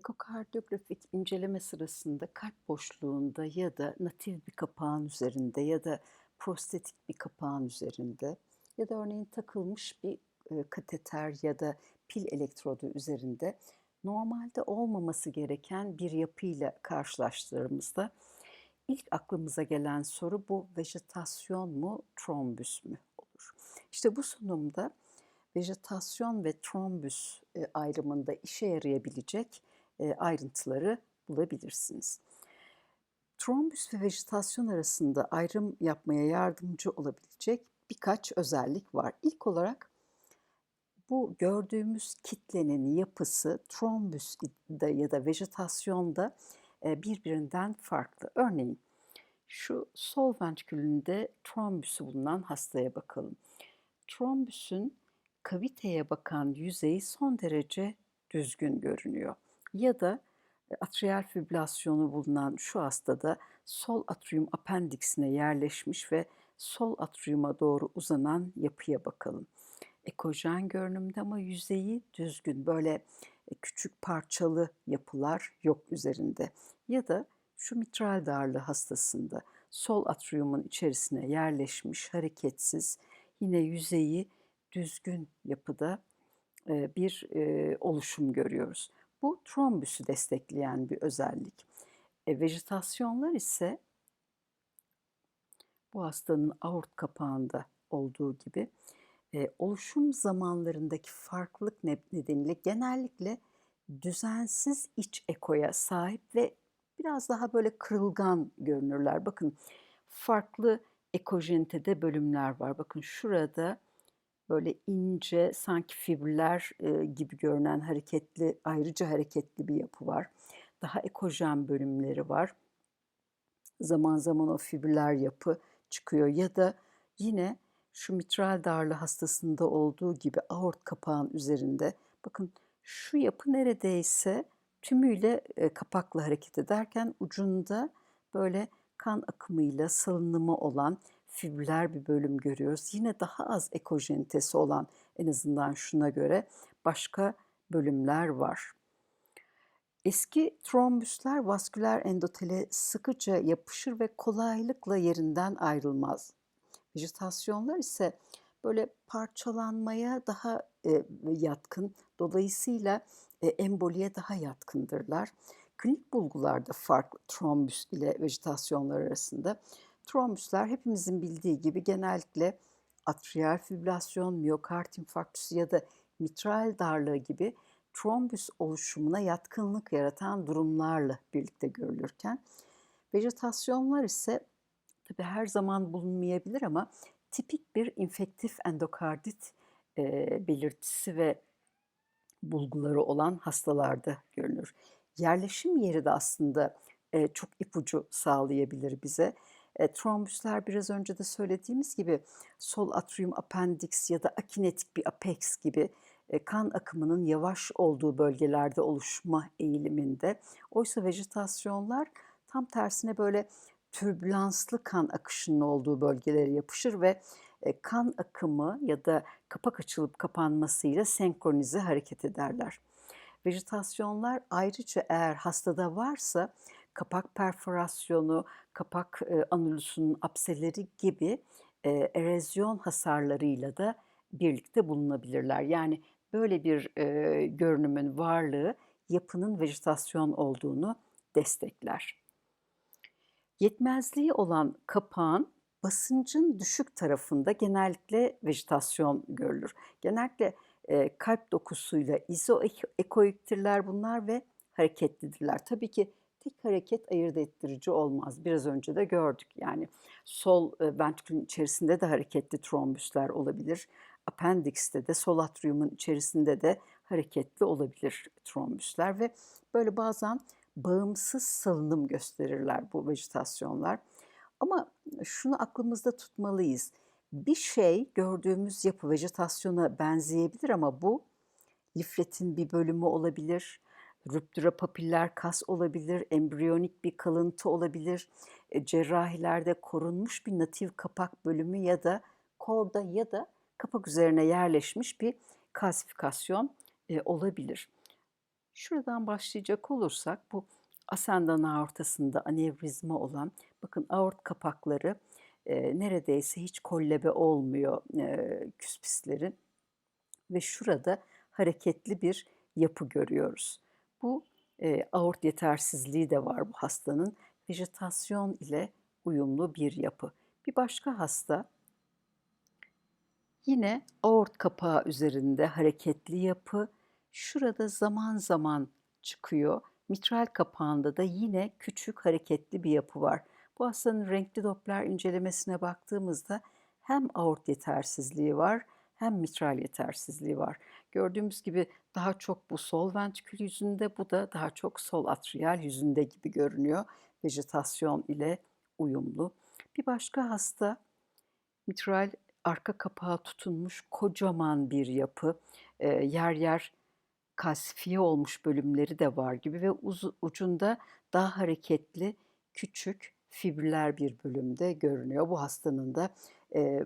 Ekokardiyografik inceleme sırasında kalp boşluğunda ya da natif bir kapağın üzerinde ya da prostetik bir kapağın üzerinde ya da örneğin takılmış bir e, kateter ya da pil elektrodu üzerinde normalde olmaması gereken bir yapıyla karşılaştığımızda ilk aklımıza gelen soru bu vejetasyon mu, trombüs mü olur? İşte bu sunumda vejetasyon ve trombüs e, ayrımında işe yarayabilecek ayrıntıları bulabilirsiniz. Trombüs ve vejetasyon arasında ayrım yapmaya yardımcı olabilecek birkaç özellik var. İlk olarak bu gördüğümüz kitlenin yapısı trombüste ya da vejetasyonda e, birbirinden farklı. Örneğin şu sol ventrikülünde trombüsü bulunan hastaya bakalım. Trombüsün kaviteye bakan yüzeyi son derece düzgün görünüyor. Ya da e, atrial fibrilasyonu bulunan şu hastada sol atrium apendiksine yerleşmiş ve sol atriuma doğru uzanan yapıya bakalım. Ekojen görünümde ama yüzeyi düzgün, böyle e, küçük parçalı yapılar yok üzerinde. Ya da şu mitral darlığı hastasında sol atriumun içerisine yerleşmiş, hareketsiz, yine yüzeyi düzgün yapıda e, bir oluşum görüyoruz. Bu trombüsü destekleyen bir özellik. E, vejetasyonlar ise bu hastanın aort kapağında olduğu gibi e, oluşum zamanlarındaki farklılık nedeniyle genellikle düzensiz iç ekoya sahip ve biraz daha böyle kırılgan görünürler. Bakın farklı ekojenitede bölümler var. Bakın şurada böyle ince sanki fibriller gibi görünen hareketli ayrıca hareketli bir yapı var. Daha ekojen bölümleri var. Zaman zaman o fibriller yapı çıkıyor ya da yine şu mitral darlı hastasında olduğu gibi aort kapağın üzerinde bakın şu yapı neredeyse tümüyle e, kapakla hareket ederken ucunda böyle kan akımıyla salınımı olan fibriller bir bölüm görüyoruz. Yine daha az ekojenitesi olan en azından şuna göre başka bölümler var. Eski trombüsler vasküler endotele sıkıca yapışır ve kolaylıkla yerinden ayrılmaz. Vejetasyonlar ise böyle parçalanmaya daha e, yatkın, dolayısıyla e, emboliye daha yatkındırlar. Klinik bulgularda fark trombüs ile vejetasyonlar arasında. Trombüsler hepimizin bildiği gibi genellikle atrial fibrilasyon, miyokard infarktüsü ya da mitral darlığı gibi trombüs oluşumuna yatkınlık yaratan durumlarla birlikte görülürken vejetasyonlar ise tabi her zaman bulunmayabilir ama tipik bir infektif endokardit e, belirtisi ve bulguları olan hastalarda görülür. Yerleşim yeri de aslında e, çok ipucu sağlayabilir bize. E, trombüsler biraz önce de söylediğimiz gibi sol atrium appendix ya da akinetik bir apex gibi e, kan akımının yavaş olduğu bölgelerde oluşma eğiliminde. Oysa vejetasyonlar tam tersine böyle türbülanslı kan akışının olduğu bölgelere yapışır ve e, kan akımı ya da kapak açılıp kapanmasıyla senkronize hareket ederler. Vejetasyonlar ayrıca eğer hastada varsa kapak perforasyonu, kapak e, anülüsünün apseleri gibi e, erozyon hasarlarıyla da birlikte bulunabilirler. Yani böyle bir e, görünümün varlığı yapının vejetasyon olduğunu destekler. Yetmezliği olan kapağın basıncın düşük tarafında genellikle vejetasyon görülür. Genellikle e, kalp dokusuyla izoekoiktirler bunlar ve hareketlidirler. Tabii ki tek hareket ayırt ettirici olmaz. Biraz önce de gördük. Yani sol e, ventrikülün içerisinde de hareketli trombüsler olabilir. Appendix'te de sol atriumun içerisinde de hareketli olabilir trombüsler ve böyle bazen bağımsız salınım gösterirler bu vejetasyonlar. Ama şunu aklımızda tutmalıyız. Bir şey gördüğümüz yapı vejetasyona benzeyebilir ama bu lifletin bir bölümü olabilir, rüptüra papiller kas olabilir, embriyonik bir kalıntı olabilir, e, cerrahilerde korunmuş bir natif kapak bölümü ya da korda ya da kapak üzerine yerleşmiş bir kalsifikasyon e, olabilir. Şuradan başlayacak olursak bu ascending aortasında anevrizma olan bakın aort kapakları, eee, neredeyse hiç kollebe olmuyor, eee, küspislerin ve şurada hareketli bir yapı görüyoruz. Bu, eee, aort yetersizliği de var bu hastanın. Vejetasyon ile uyumlu bir yapı. Bir başka hasta yine aort kapağı üzerinde hareketli yapı. Şurada zaman zaman çıkıyor. Mitral kapağında da yine küçük hareketli bir yapı var. Bu hastanın renkli Doppler incelemesine baktığımızda hem aort yetersizliği var hem mitral yetersizliği var. Gördüğümüz gibi daha çok bu sol ventrikül yüzünde, bu da daha çok sol atriyal yüzünde gibi görünüyor. Vejetasyon ile uyumlu. Bir başka hasta mitral arka kapağı tutunmuş kocaman bir yapı. Eee, yer yer kalsifiye olmuş bölümleri de var gibi ve uzu, ucunda daha hareketli küçük fibriller bir bölümde görünüyor. Bu hastanın da e,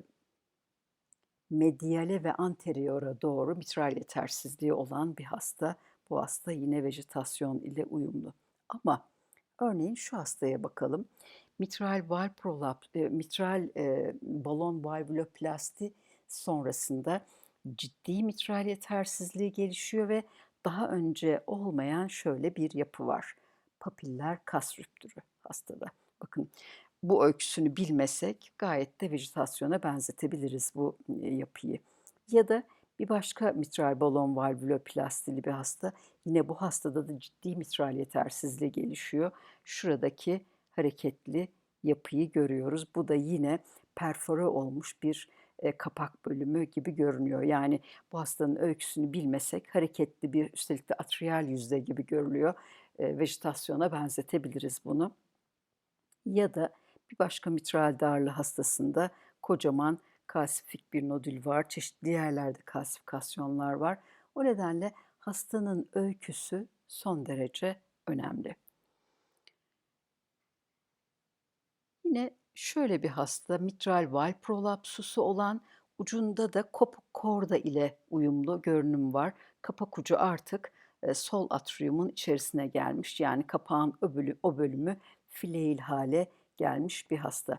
mediale ve anteriora doğru mitral yetersizliği olan bir hasta. Bu hasta yine vejetasyon ile uyumlu. Ama örneğin şu hastaya bakalım. Mitral valv prolaps, e, mitral e, balon valvuloplasti sonrasında ciddi mitral yetersizliği gelişiyor ve daha önce olmayan şöyle bir yapı var. Papiller kas rüptürü hastada. Bakın bu öyküsünü bilmesek gayet de vejetasyona benzetebiliriz bu yapıyı. Ya da bir başka mitral balon valvuloplastili bir hasta. Yine bu hastada da ciddi mitral yetersizliği gelişiyor. Şuradaki hareketli yapıyı görüyoruz. Bu da yine perfore olmuş bir e, kapak bölümü gibi görünüyor. Yani bu hastanın öyküsünü bilmesek hareketli bir üstelik de atriyal yüzde gibi görülüyor. E, vejetasyona benzetebiliriz bunu. Ya da bir başka mitral darlığı hastasında kocaman kalsifik bir nodül var. Çeşitli yerlerde kalsifikasyonlar var. O nedenle hastanın öyküsü son derece önemli. Yine şöyle bir hasta mitral valv prolapsusu olan ucunda da kopuk korda ile uyumlu görünüm var. Kapak ucu artık e, sol atriumun içerisine gelmiş. Yani kapağın o bölümü fileil hale gelmiş bir hasta.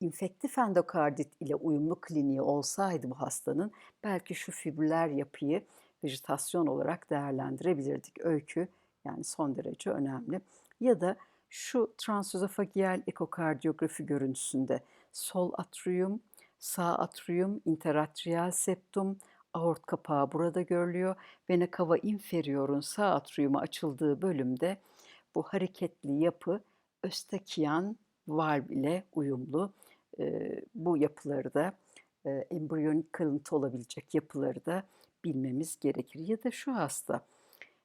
İnfektif endokardit ile uyumlu kliniği olsaydı bu hastanın belki şu fibriller yapıyı vejetasyon olarak değerlendirebilirdik. Öykü yani son derece önemli. Ya da şu transözofageal ekokardiyografi görüntüsünde sol atrium, sağ atrium, interatrial septum, aort kapağı burada görülüyor. Vena cava inferior'un sağ atriuma açıldığı bölümde bu hareketli yapı östakiyan valv ile uyumlu. E, bu yapıları da e, embriyonik kırıntı olabilecek yapıları da bilmemiz gerekir. Ya da şu hasta,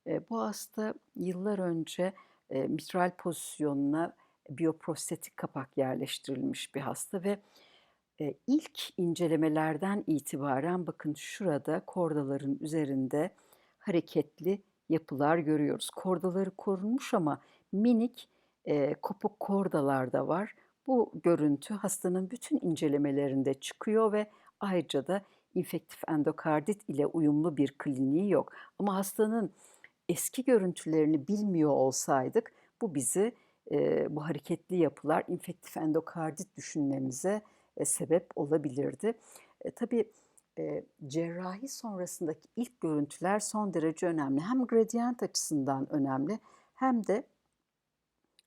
e, bu hasta yıllar önce e, mitral pozisyonuna biyoprostetik kapak yerleştirilmiş bir hasta ve e, ilk incelemelerden itibaren bakın şurada kordaların üzerinde hareketli yapılar görüyoruz. Kordaları korunmuş ama minik e, kopuk kordalar da var. Bu görüntü hastanın bütün incelemelerinde çıkıyor ve ayrıca da infektif endokardit ile uyumlu bir kliniği yok. Ama hastanın eski görüntülerini bilmiyor olsaydık bu bizi e, bu hareketli yapılar infektif endokardit düşünmemize e, sebep olabilirdi. E, tabii e, cerrahi sonrasındaki ilk görüntüler son derece önemli. Hem gradient açısından önemli hem de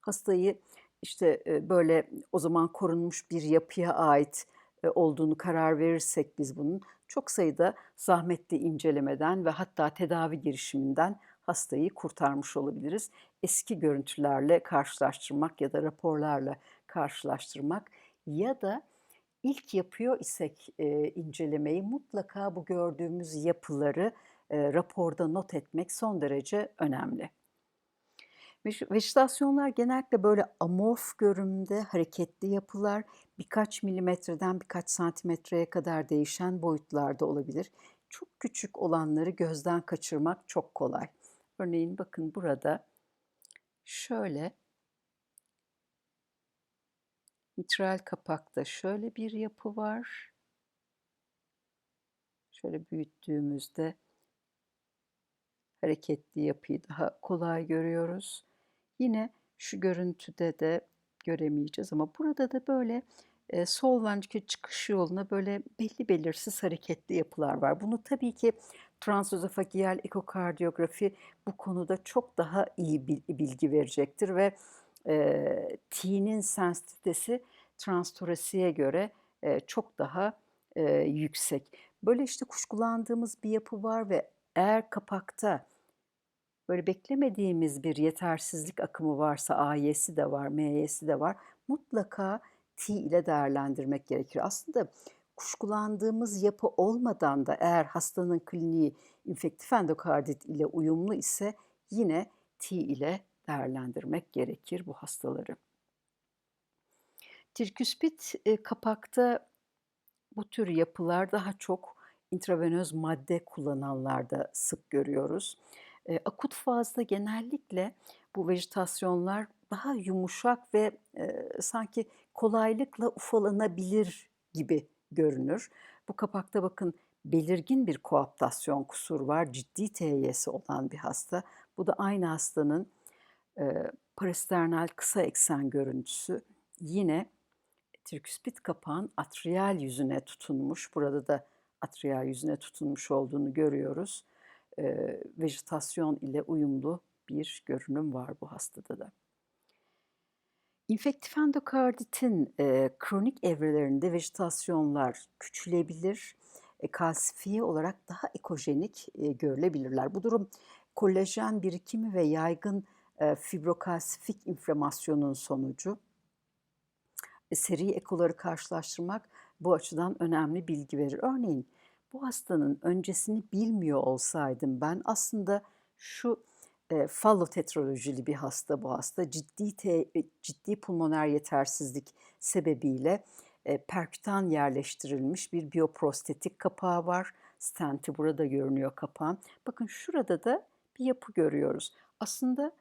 hastayı işte böyle o zaman korunmuş bir yapıya ait olduğunu karar verirsek biz bunun çok sayıda zahmetli incelemeden ve hatta tedavi girişiminden hastayı kurtarmış olabiliriz. Eski görüntülerle karşılaştırmak ya da raporlarla karşılaştırmak ya da ilk yapıyor isek incelemeyi mutlaka bu gördüğümüz yapıları raporda not etmek son derece önemli. Vejetasyonlar genellikle böyle amorf görünümde hareketli yapılar birkaç milimetreden birkaç santimetreye kadar değişen boyutlarda olabilir. Çok küçük olanları gözden kaçırmak çok kolay. Örneğin bakın burada şöyle mitral kapakta şöyle bir yapı var. Şöyle büyüttüğümüzde hareketli yapıyı daha kolay görüyoruz. Yine şu görüntüde de göremeyeceğiz ama burada da böyle, eee, sol ventrikül çıkış yoluna böyle belli belirsiz hareketli yapılar var. Bunu tabii ki transözofageal ekokardiyografi bu konuda çok daha iyi bil bilgi verecektir ve, eee, T'nin sensitivitesi transtorasiğe göre, eee, çok daha, eee, yüksek. Böyle, işte, kuşkulandığımız bir yapı var ve eğer kapakta böyle beklemediğimiz bir yetersizlik akımı varsa AY'si de var, MY'si de var, mutlaka T ile değerlendirmek gerekir. Aslında kuşkulandığımız yapı olmadan da eğer hastanın kliniği infektif endokardit ile uyumlu ise yine T ile değerlendirmek gerekir bu hastaları. Triküspit, eee, kapakta bu tür yapılar daha çok intravenöz madde kullananlarda sık görüyoruz. Eee, akut fazda genellikle bu vejetasyonlar daha yumuşak ve, eee, sanki kolaylıkla ufalanabilir gibi görünür. Bu kapakta bakın belirgin bir koaptasyon kusuru var, ciddi TY'si olan bir hasta. Bu da aynı hastanın, eee, parasternal kısa eksen görüntüsü. Yine triküspit kapağın atriyal yüzüne tutunmuş, burada da atriyal yüzüne tutunmuş olduğunu görüyoruz. Eee, vejetasyon ile uyumlu bir görünüm var bu hastada da. İnfektif endokarditin, eee, kronik evrelerinde vejetasyonlar küçülebilir, eee, kalsifiye olarak daha ekojenik, eee, görülebilirler. Bu durum kolajen birikimi ve yaygın, eee, fibrokalsifik inflamasyonun sonucu. E, seri ekoları karşılaştırmak bu açıdan önemli bilgi verir. Örneğin bu hastanın öncesini bilmiyor olsaydım ben aslında şu, eee, fallotetralojili bir hasta bu hasta. Ciddi te eee, ciddi pulmoner yetersizlik sebebiyle, eee, perkütan yerleştirilmiş bir bioprostetik kapağı var. Stent'i burada görünüyor kapağın. Bakın şurada da bir yapı görüyoruz. Aslında,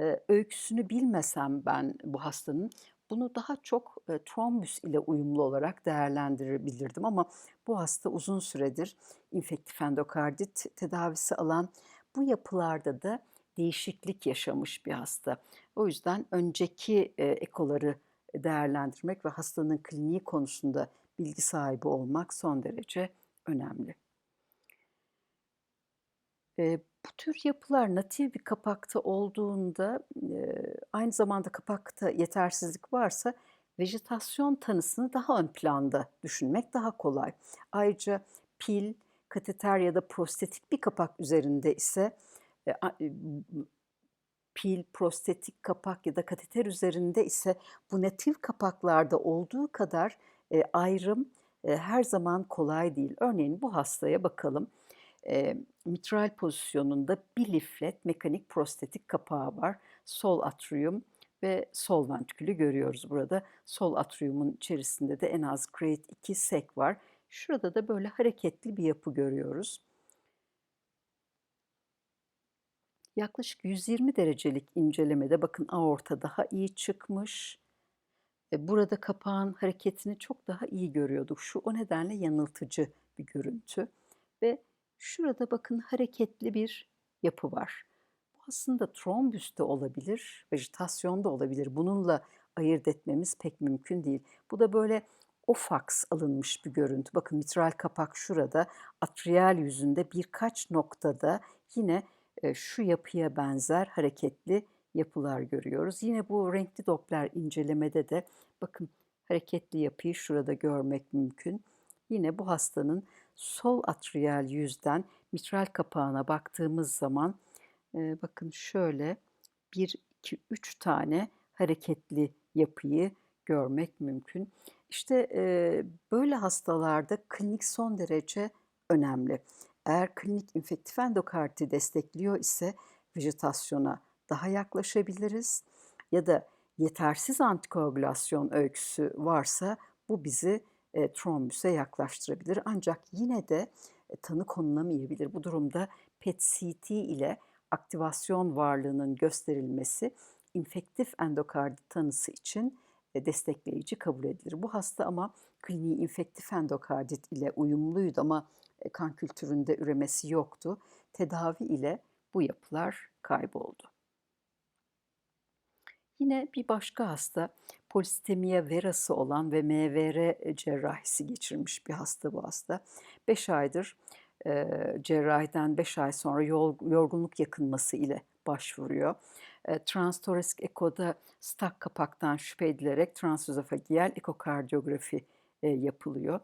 eee, öyküsünü bilmesem ben bu hastanın bunu daha çok, eee, trombüs ile uyumlu olarak değerlendirebilirdim ama bu hasta uzun süredir infektif endokardit tedavisi alan, bu yapılarda da değişiklik yaşamış bir hasta. O yüzden önceki, eee, ekoları değerlendirmek ve hastanın kliniği konusunda bilgi sahibi olmak son derece önemli. Eee, bu tür yapılar natif bir kapakta olduğunda, aynı zamanda kapakta yetersizlik varsa vejetasyon tanısını daha ön planda düşünmek daha kolay. Ayrıca pil, kateter ya da prostetik bir kapak üzerinde ise, pil, prostetik kapak ya da kateter üzerinde ise bu natif kapaklarda olduğu kadar, ayrım, her zaman kolay değil. Örneğin bu hastaya bakalım. Eee, mitral pozisyonunda bir liflet mekanik prostetik kapağı var. Sol atrium ve sol ventrikülü görüyoruz burada. Sol atriumun içerisinde de en az grade 2 sek var. Şurada da böyle hareketli bir yapı görüyoruz. Yaklaşık 120 derecelik incelemede bakın aorta daha iyi çıkmış. E, burada kapağın hareketini çok daha iyi görüyorduk. Şu o nedenle yanıltıcı bir görüntü şurada bakın hareketli bir yapı var. Bu aslında trombüs de olabilir, vejetasyon da olabilir. Bununla ayırt etmemiz pek mümkün değil. Bu da böyle ofaks alınmış bir görüntü. Bakın mitral kapak şurada, atriyal yüzünde birkaç noktada yine eee, şu yapıya benzer hareketli yapılar görüyoruz. Yine bu renkli Doppler incelemede de bakın hareketli yapıyı şurada görmek mümkün. Yine bu hastanın sol atriyal yüzden mitral kapağına baktığımız zaman eee, bakın şöyle 1, 2, 3 tane hareketli yapıyı görmek mümkün. İşte eee, böyle hastalarda klinik son derece önemli. Eğer klinik infektif endokarditi destekliyor ise vejetasyona daha yaklaşabiliriz ya da yetersiz antikoagülasyon öyküsü varsa bu bizi eee, trombüse yaklaştırabilir. Ancak yine de e, tanı konulamayabilir. Bu durumda PET-CT ile aktivasyon varlığının gösterilmesi infektif endokardit tanısı için e, destekleyici kabul edilir. Bu hasta ama kliniği infektif endokardit ile uyumluydu ama e, kan kültüründe üremesi yoktu. Tedavi ile bu yapılar kayboldu. Yine bir başka hasta polisitemiya verası olan ve MVR cerrahisi geçirmiş bir hasta bu hasta. 5 aydır e, cerrahiden 5 ay sonra yorgunluk yakınması ile başvuruyor. E, transtorask ekoda stak kapaktan şüphe edilerek transözofagiyal ekokardiyografi e, yapılıyor.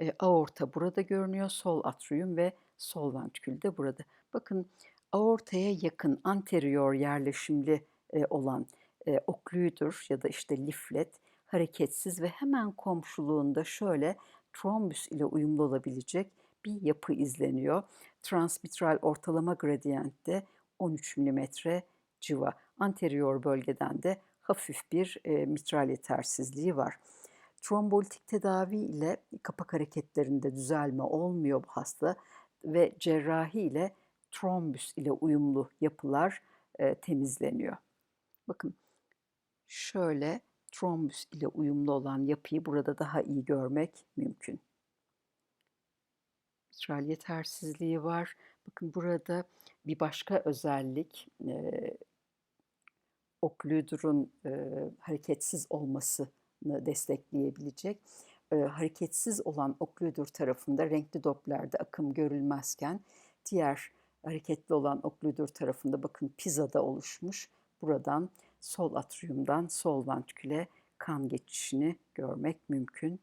E, aorta burada görünüyor, sol atrium ve sol ventrikül de burada. Bakın aortaya yakın anterior yerleşimli e, olan e, oklüdür ya da işte liflet hareketsiz ve hemen komşuluğunda şöyle trombüs ile uyumlu olabilecek bir yapı izleniyor. Transmitral ortalama gradiyentte 13 mm civa. Anterior bölgeden de hafif bir e, mitral yetersizliği var. Trombolitik tedavi ile kapak hareketlerinde düzelme olmuyor bu hasta ve cerrahi ile trombüs ile uyumlu yapılar e, temizleniyor. Bakın şöyle trombüs ile uyumlu olan yapıyı burada daha iyi görmek mümkün. Mitral yetersizliği var. Bakın burada bir başka özellik e, oklüdürün e, hareketsiz olmasını destekleyebilecek. E, hareketsiz olan oklüdür tarafında renkli doplerde akım görülmezken diğer hareketli olan oklüdür tarafında bakın pizada oluşmuş. Buradan sol atriumdan sol ventriküle kan geçişini görmek mümkün.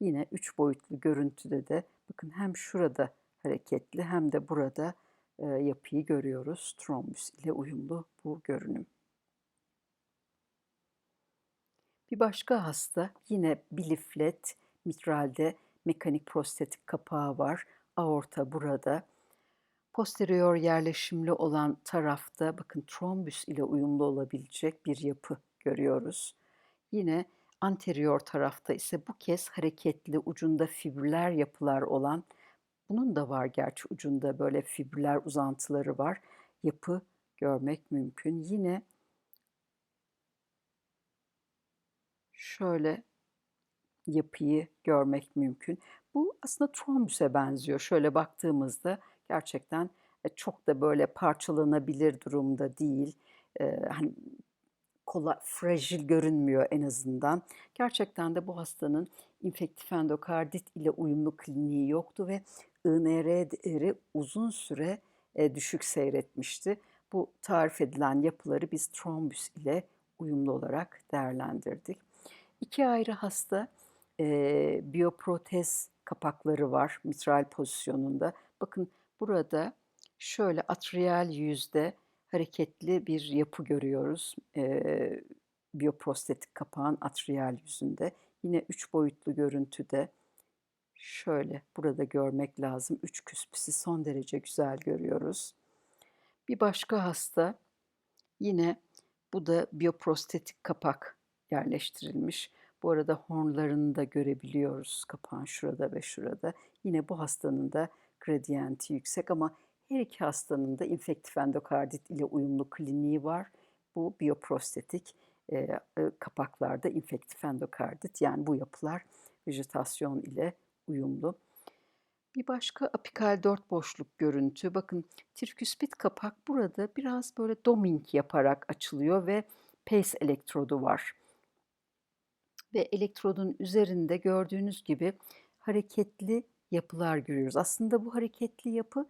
Yine üç boyutlu görüntüde de bakın hem şurada hareketli hem de burada e, yapıyı görüyoruz. Trombüs ile uyumlu bu görünüm. Bir başka hasta yine biliflet, mitralde mekanik prostetik kapağı var. Aorta burada. Posterior yerleşimli olan tarafta bakın trombüs ile uyumlu olabilecek bir yapı görüyoruz. Yine anterior tarafta ise bu kez hareketli ucunda fibriller yapılar olan bunun da var gerçi ucunda böyle fibriller uzantıları var. Yapı görmek mümkün. Yine şöyle yapıyı görmek mümkün. Bu aslında trombüse benziyor. Şöyle baktığımızda gerçekten e, çok da böyle parçalanabilir durumda değil. Ee, hani kolay, fragil görünmüyor en azından. Gerçekten de bu hastanın infektif endokardit ile uyumlu kliniği yoktu ve INR değeri uzun süre e, düşük seyretmişti. Bu tarif edilen yapıları biz trombüs ile uyumlu olarak değerlendirdik. İki ayrı hasta e, biyoprotez kapakları var mitral pozisyonunda. Bakın burada şöyle atrial yüzde hareketli bir yapı görüyoruz. E, biyoprostetik kapağın atrial yüzünde. Yine üç boyutlu görüntüde şöyle burada görmek lazım. Üç küspüsü son derece güzel görüyoruz. Bir başka hasta yine bu da biyoprostetik kapak yerleştirilmiş. Bu arada hornlarını da görebiliyoruz kapağın şurada ve şurada. Yine bu hastanın da gradiyenti yüksek ama her iki hastanın da infektif endokardit ile uyumlu kliniği var. Bu biyoprostetik e, e, kapaklarda infektif endokardit yani bu yapılar vejetasyon ile uyumlu. Bir başka apikal dört boşluk görüntü. Bakın triküspit kapak burada biraz böyle doming yaparak açılıyor ve pace elektrodu var ve elektrodun üzerinde gördüğünüz gibi hareketli yapılar görüyoruz. Aslında bu hareketli yapı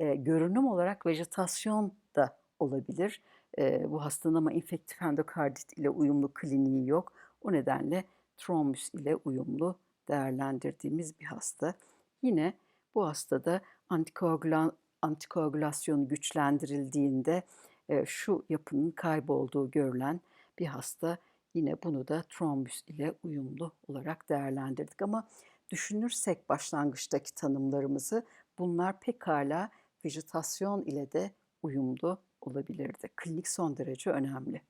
e, görünüm olarak vejetasyon da olabilir. E, bu hastanın ama infektif endokardit ile uyumlu kliniği yok. O nedenle trombüs ile uyumlu değerlendirdiğimiz bir hasta. Yine bu hastada antikoagulan, antikoagülasyon güçlendirildiğinde e, şu yapının kaybolduğu görülen bir hasta Yine bunu da trombüs ile uyumlu olarak değerlendirdik ama düşünürsek başlangıçtaki tanımlarımızı bunlar pekala vejetasyon ile de uyumlu olabilirdi. Klinik son derece önemli.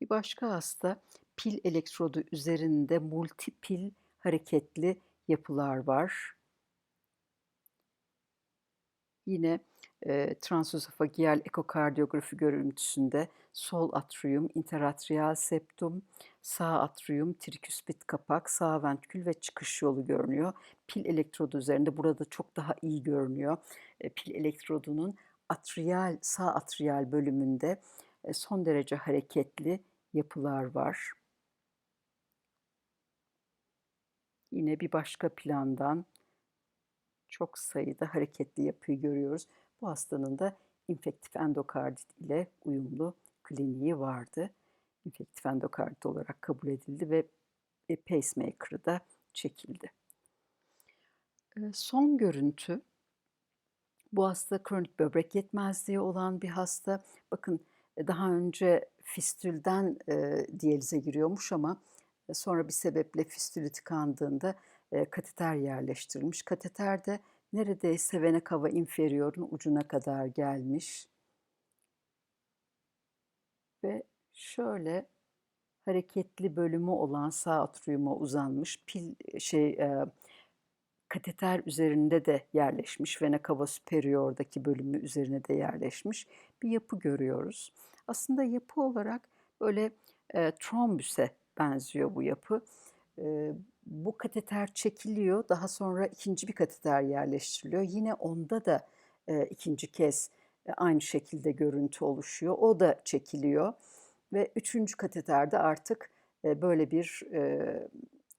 Bir başka hasta pil elektrodu üzerinde multipil hareketli yapılar var. Yine eee, transözofageal ekokardiyografi görüntüsünde sol atrium, interatrial septum, sağ atrium, triküspit kapak, sağ ventrikül ve çıkış yolu görünüyor. Pil elektrodu üzerinde burada çok daha iyi görünüyor. Eee, pil elektrodunun atriyal, sağ atriyal bölümünde, eee, son derece hareketli yapılar var. Yine bir başka plandan çok sayıda hareketli yapıyı görüyoruz. Bu hastanın da infektif endokardit ile uyumlu kliniği vardı. İnfektif endokardit olarak kabul edildi ve e, pacemaker'ı da çekildi. Eee, son görüntü, bu hasta kronik böbrek yetmezliği olan bir hasta. Bakın, eee, daha önce fistülden, eee, diyalize giriyormuş ama, sonra bir sebeple fistülü tıkandığında, eee, kateter yerleştirilmiş. Kateter de neredeyse vena cava inferior'un ucuna kadar gelmiş. Ve şöyle hareketli bölümü olan sağ atriuma uzanmış. Pil şey, eee, kateter üzerinde de yerleşmiş. Vena cava superior'daki bölümü üzerine de yerleşmiş bir yapı görüyoruz. Aslında yapı olarak böyle, eee, trombüse benziyor bu yapı. Eee, bu kateter çekiliyor. Daha sonra ikinci bir kateter yerleştiriliyor. Yine onda da, eee, ikinci kez, eee, aynı şekilde görüntü oluşuyor. O da çekiliyor ve üçüncü kateterde artık, eee, böyle bir, eee,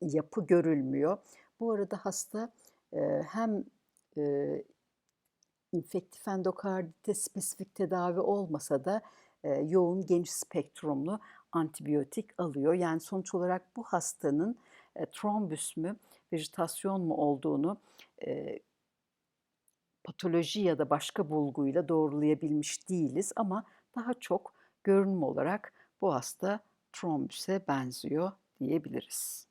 yapı görülmüyor. Bu arada hasta, eee, hem, eee, infektif endokardite spesifik tedavi olmasa da, eee, yoğun geniş spektrumlu antibiyotik alıyor. Yani sonuç olarak bu hastanın, eee, trombüs mü, vejetasyon mu olduğunu, eee, patoloji ya da başka bulguyla doğrulayabilmiş değiliz ama daha çok görünüm olarak bu hasta trombüse benziyor diyebiliriz.